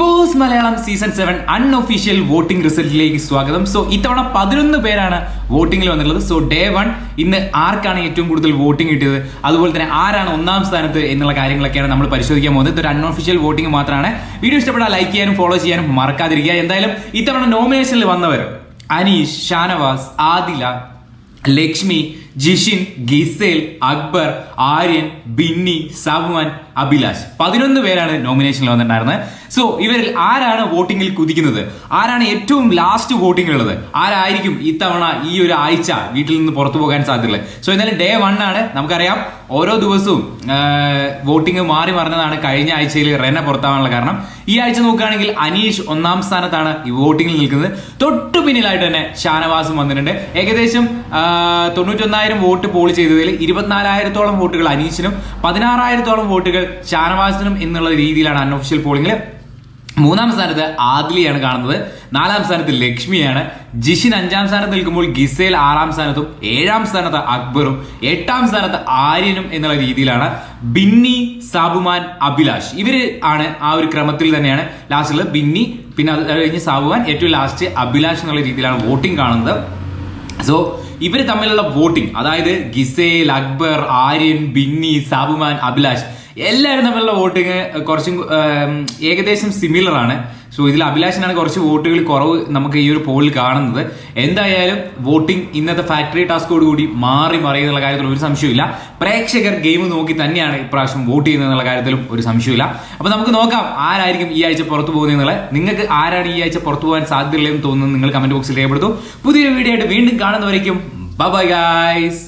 Boss Malayalam season seven unofficial voting റിസൾട്ടിലേക്ക് സ്വാഗതം. So ഇത്തവണ പതിനൊന്ന് പേരാണ് വോട്ടിംഗിൽ വന്നിട്ടുള്ളത്. സോ ഡേ വൺ ഇന്ന് ആർക്കാണ് ഏറ്റവും കൂടുതൽ വോട്ടിംഗ് കിട്ടിയത്? അതുപോലെ തന്നെ ആരാണ് ഒന്നാം സ്ഥാനത്ത് എന്നുള്ള കാര്യങ്ങളൊക്കെയാണ് നമ്മൾ പരിശോധിക്കാൻ പോകുന്നത്. ഇതൊരു അൺഒഫീഷ്യൽ വോട്ടിംഗ് മാത്രമാണ്. വീഡിയോ ഇഷ്ടപ്പെട്ടാൽ ലൈക്ക് ചെയ്യാനും ഫോളോ ചെയ്യാനും മറക്കാതിരിക്കുക. എന്തായാലും ഇത്തവണ നോമിനേഷനിൽ വന്നവർ അനീഷ് ഷാനവാസ് ആദില ലക്ഷ്മി ജിഷിൻ ഗിസേൽ അക്ബർ ആര്യൻ ബിന്നി സാബുമാൻ അഭിലാഷ്. പതിനൊന്ന് പേരാണ് നോമിനേഷനിൽ വന്നിട്ടുണ്ടായിരുന്നത്. സോ ഇവരിൽ ആരാണ് വോട്ടിങ്ങിൽ കുതിക്കുന്നത്? ആരാണ് ഏറ്റവും ലാസ്റ്റ് വോട്ടിംഗ് ഉള്ളത്? ആരായിരിക്കും ഇത്തവണ ഈ ഒരു ആഴ്ച വീട്ടിൽ നിന്ന് പുറത്തു പോകാൻ സാധ്യതയുള്ളത്? സോ എന്നാലും ഡേ വൺ ആണ്. നമുക്കറിയാം ഓരോ ദിവസവും വോട്ടിംഗ് മാറി മറിഞ്ഞതാണ് കഴിഞ്ഞ ആഴ്ചയിൽ റെന പുറത്താവാനുള്ള കാരണം. ഈ ആഴ്ച നോക്കുകയാണെങ്കിൽ അനീഷ് ഒന്നാം സ്ഥാനത്താണ് ഈ വോട്ടിംഗിൽ നിൽക്കുന്നത്. തൊട്ടു പിന്നിലായിട്ട് തന്നെ ഷാനവാസും വന്നിട്ടുണ്ട്. ഏകദേശം തൊണ്ണൂറ്റൊന്നായിരം വോട്ട് പോൾ ചെയ്തതിൽ ഇരുപത്തിനാലായിരത്തോളം വോട്ടുകൾ അനീഷിനും പതിനാറായിരത്തോളം വോട്ടുകൾ ഷാനവാസിനും എന്നുള്ള രീതിയിലാണ് അൺഒഫീഷ്യൽ പോളിംഗിൽ മൂന്നാം സ്ഥാനത്ത് ആദിലിയാണ് കാണുന്നത്. നാലാം സ്ഥാനത്ത് ലക്ഷ്മിയാണ്. ജിഷിൻ അഞ്ചാം സ്ഥാനത്ത് നിൽക്കുമ്പോൾ ഗിസേൽ ആറാം സ്ഥാനത്തും ഏഴാം സ്ഥാനത്ത് അക്ബറും എട്ടാം സ്ഥാനത്ത് ആര്യനും എന്നുള്ള രീതിയിലാണ് ബിന്നി സാബുമാൻ അഭിലാഷ്. ഇവർ ആണ് ആ ഒരു ക്രമത്തിൽ തന്നെയാണ് ലാസ്റ്റിൽ ബിന്നി പിന്നെ അത് കഴിഞ്ഞ് സാബുമാൻ ഏറ്റവും ലാസ്റ്റ് അഭിലാഷ് എന്നുള്ള രീതിയിലാണ് വോട്ടിംഗ് കാണുന്നത്. സോ ഇവർ തമ്മിലുള്ള വോട്ടിംഗ് അതായത് ഗിസേൽ അക്ബർ ആര്യൻ ബിന്നി സാബുമാൻ അഭിലാഷ് എല്ലാവരും തമ്മിലുള്ള വോട്ടിംഗ് കുറച്ചും ഏകദേശം സിമിലർ ആണ്. സോ ഇതിൽ അഭിലാഷിനാണ് കുറച്ച് വോട്ടുകൾ കുറവ് നമുക്ക് ഈ ഒരു പോളിൽ കാണുന്നത്. എന്തായാലും വോട്ടിംഗ് ഇന്നത്തെ ഫാക്ടറി ടാസ്കോട് കൂടി മാറി മറിയുന്നുള്ള കാര്യത്തിൽ ഒരു സംശയമില്ല പ്രേക്ഷകർ ഗെയിം നോക്കി തന്നെയാണ് ഇപ്രാവശ്യം വോട്ട് ചെയ്യുന്നത് എന്നുള്ള കാര്യത്തിലും ഒരു സംശയമില്ല അപ്പൊ നമുക്ക് നോക്കാം ആരായിരിക്കും ഈ ആഴ്ച പുറത്തു പോകുന്നത് എന്നുള്ളത്. നിങ്ങൾക്ക് ആരാണ് ഈ ആഴ്ച പുറത്തു പോകാൻ സാധ്യതയുള്ളതെന്ന് തോന്നുന്നത് നിങ്ങൾ കമന്റ് ബോക്സിൽ രേഖപ്പെടുത്തും. പുതിയൊരു വീഡിയോ ആയിട്ട് വീണ്ടും കാണുന്നവരേക്കും. Bye guys